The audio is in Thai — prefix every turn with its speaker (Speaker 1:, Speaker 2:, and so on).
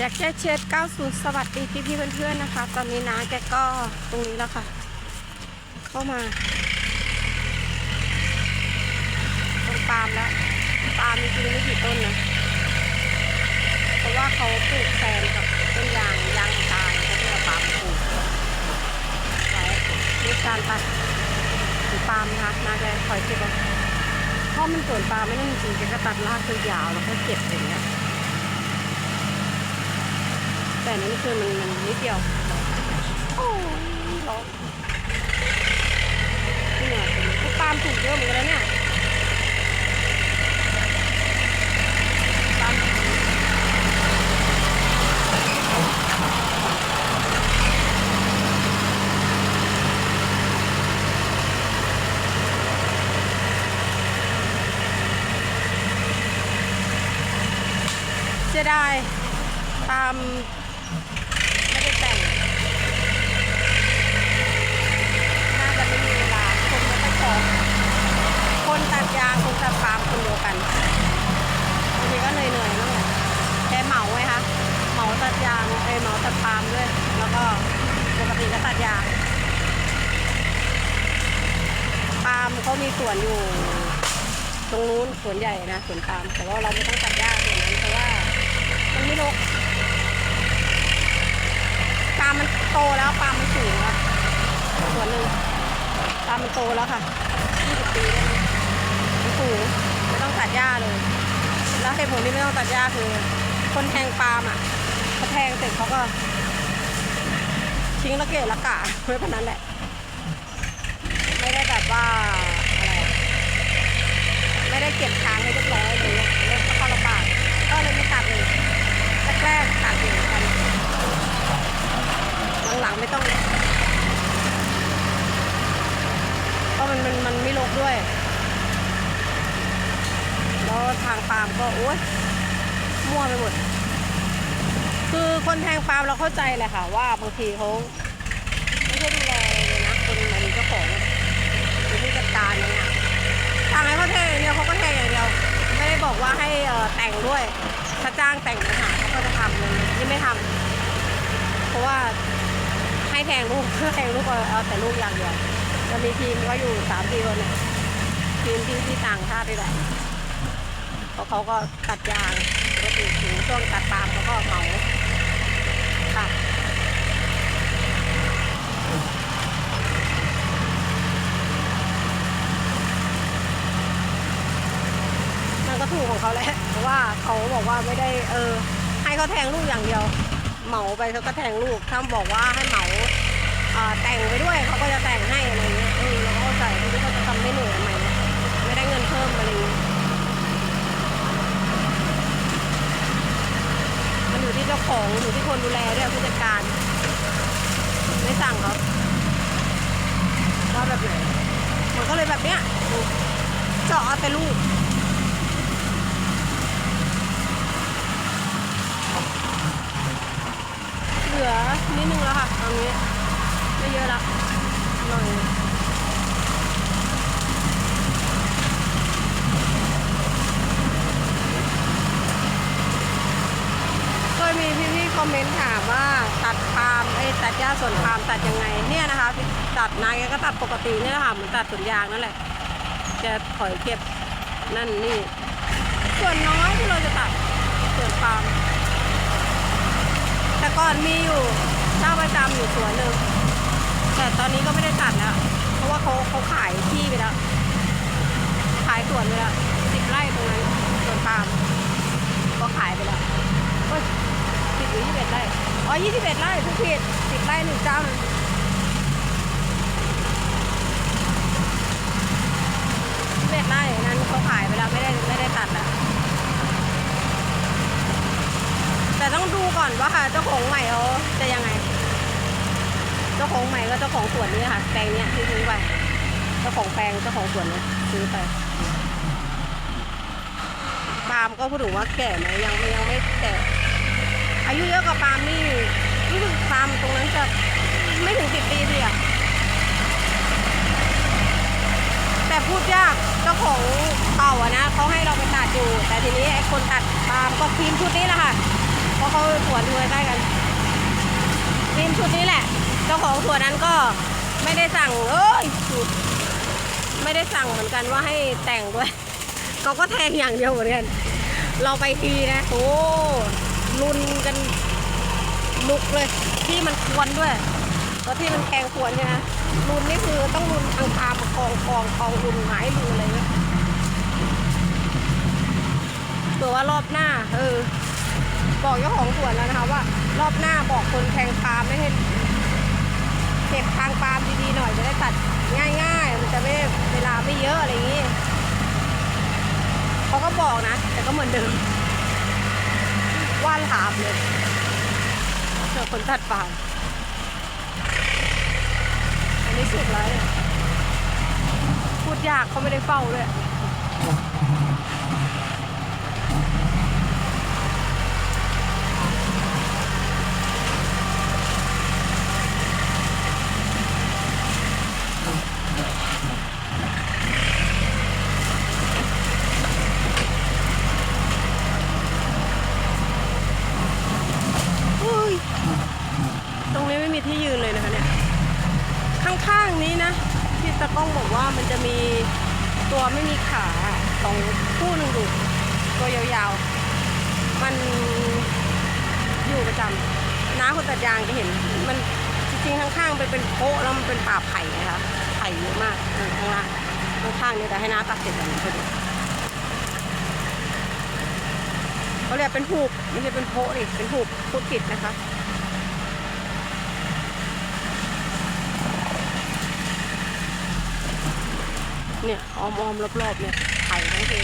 Speaker 1: อยากแก้เช็ด 90 สวัสดีพี่พี่ๆเพื่อนๆนะคะ ตอนนี้น้าแกก็ตรงนี้แล้วค่ะ เข้ามาตรงปาล์มแล้วปาล์มจริงไม่กี่ต้นนะ เพราะว่าเขาปลูกแซมกับต้นยางยางตาลเขาไม่เอาปาล์มปลูกไว้มีการตัดหรือปาล์มนะคะนาแกคอยเก็บเอาเพราะมันสวนปาล์มไม่ได้จริงแกก็ตัดรากยาวแล้วก็เก็บอย่างเงี้ย แต่นี่คือมันมันนิดเดียวโอ้ยร้อนนี่ไงเป็นปาล์มถูกเยอะเหมือนกันเนี่ยปาล์มเสียดายปามได้แต่ง น่าจะไม่มีเวลา คนไม่ค่อยพอคนตัดยางคนตัดปาล์มคนเดียวกันบางทีก็เหนื่อยๆนั่นแหละแค่เหมาไงคะเหมาตัดยางเอยเหมาตัดปาล์มด้วย แล้วก็ปกติก็ตัดยาง ปามเขามีสวนอยู่ ตรงนู้นสวนใหญ่นะสวนปาล์มแต่ว่าเราไม่ต้องตัดหญ้าส่วนนั้นเพราะว่ามันไม่รกปลามมันโตแล้วปลามมันสูงแล้วส่วนหนึ่งปลามมันโตแล้วค่ะ20ปีแล้วนะมันสูงไม่ต้องตัดหญ้าเลย แล้วเหตุผลที่ไม่ต้องตัดหญ้าคือ คนแทงปาล์มอะเขาแทงเสร็จเขาก็ทิ้งละเกะละกะไว้แบบนั้นแหละไม่ได้แบบว่า ไม่ได้เก็บค้างให้เรียบร้อยเลยแล้วก็เข้าลำบากก็เลยไม่ตัดเลยแรกๆตัดอยู่เอนกันหลังๆไม่ต้องเพราะมันมันมันไม่ลกด้วยแล้วทางปาล์มก็โอ๊ยมั่วไปหมด คือคนแทงปาล์มเราเข้าใจแหละค่ะ ว่าบางทีเขาไม่ได้ดูแลเลยนะคนมันเจ้าของหรือผู้จัดการเนี่ย ทางให้เขาแทงอย่างเดียวเขาก็แทงอย่างเดียว ไม่ได้บอกว่าให้เอ่อแต่งด้วย ถ้าจ้างแต่งนะค่ะเขาก็จะทำเลยนี่ไม่ทำเพราะว่าให้แทงลูกเพื่อแทงลูกเอาเอแต่ลูกอย่างเดียวจะมีทีมก็อยู่สามสี่คนเนี่ยทีมที่ที่ต่างชาตินี่แหละเพราะเขาก็ตัดยางกติถึงช่วงตัดปาล์มเขาก็เหมาตัดมันก็ถูกของ เขาแหละเพราะว่าเขาบอกว่าไม่ได้เออ ให้เขาแทงลูกอย่างเดียว เหมาไปเขาก็แทงลูกถ้าบอกว่าให้เหมาแต่งไปด้วยเขาก็จะแต่งให้อะไรเงี้ยเออเราก็เข้าใจที่เขาจะทำไม่เหนื่อยทำไมไม่ได้เงินเพิ่มอะไรมันอยู่ที่เจ้าของอยู่ที่คนดูแลด้วยผู้จัดการ ไม่สั่งเขาว่าแบบไหนมันก็เลยแบบเนี้ยเจาะเอาแต่ลูก เหลือนิดนึงแล้วค่ะตอนนี้ไม่เยอะละหน่อยเคยมีพี่ๆคอมเมนต์ถามว่าตัดปาล์มไอ้ตัดหญ้าสวนปาล์มตัดยังไงเนี่ยนะคะตัดนายก็ตัดปกติเนี่ยแหละค่ะเหมือนตัดสวนยางนั่นแหละจะถอยเก็บนั่นนี่ ส่วนน้อยที่เราจะตัดสวนปาล์มแต่ก่อนมีอยู่เจ้าประจำอยู่สวนหนึ่ง แต่ตอนนี้ก็ไม่ได้ตัดแล้ว เพราะว่าเขาเขาขายที่ไปแล้ว ขายสวนไปแล้วสิบไร่ตรงนั้นสวนปาล์มก็ขายไปแล้วสิบหรือยี่สิบเอ็ดไร่ อ๋อยี่สิบเอ็ดไร่ผู้ผิดสิบไร่หนึ่งเจ้าหนึ่งยี่สิบเอ็ดไร่นั้นเขาขายไปแล้วไม่ได้ไม่ได้ตัดแล้วแต่ต้องดูก่อนว่าเจ้าของใหม่เขาจะยังไง เจ้าของใหม่ก็เจ้าของสวนนี้ค่ะแปลงเนี้ยที่ซื้อไปเจ้าของแปลงเจ้าของสวนเนี้ยซื้อไปปาล์มก็พูดถึงว่าแก่ไหมยังยังไม่แก่อายุเยอะกว่าปาล์มนี่รู้สึกปาล์มตรงนั้นจะไม่ถึงสิบปีสิอะแต่พูดยากเจ้าของเก่าอะนะเขาให้เราไปตัดอยู่ แต่ทีนี้ไอ้คนตัดปาล์มก็ทีมชุดนี้แหละค่ะเพอะเขาสวนอยู่ใกล้กันทีมชุดนี้แหละ เจ้าของสวนนั้นก็ไม่ได้สั่งเอ้ยไม่ได้สั่งเหมือนกันว่าให้แต่งด้วยเขาก็แทงอย่างเดียวเหมือนกันเราไปทีนะโอ้ลุนกันลุกเลย ที่มันควรด้วยแล้วที่มันแทงควรใช่ไหมลุนนี่คือต้องลุนทางตามกองกองกองลุนหมายลุนอะไรเงี้ยเผื่อว่ารอบหน้า เออ บอกเจ้าของสวนแล้วนะคะว่า รอบหน้าบอกคนแทงปาล์มไม่ให้ ก็บทางปาล์มดีๆหน่อยจะได้ตัดง่ายๆ มันจะไม่เวลาไม่เยอะอะไรอย่างงี้เขาก็บอกนะ แต่ก็เหมือนเดิมว่านถามเลยเจอคนตัดปาล์มอันนี้สุดแล้วเนี่ยพูดยากเขาไม่ได้เฝ้าด้วย เฮ้ย ตรงนี้ไมีที่ยืนเลยนะคะเนี่ย ข้างๆนี้นะ ที่ตะกล้องบอกว่ามันจะมีตัวไม่มีขาสองคู่หนึ่งอยู่ตัวยาวๆ มันอยู่ประจำน้าคนตัดยางจะเห็น มันจริงๆ ข้างๆไปเป็นโพแล้วมันเป็นป่าไผ่นะคะไผ่เยอะมากข้างล่างข้างๆเนี่ยแต่ให้น้าตัดเสร็จแล้วพอดีเขาเรียกเป็นหูบไม่ใช่เป็นโพะนี่เป็นหูบพูดผิดนะคะ เนี่ยอ้อมๆรอบๆเนี่ยไข่ทั้งที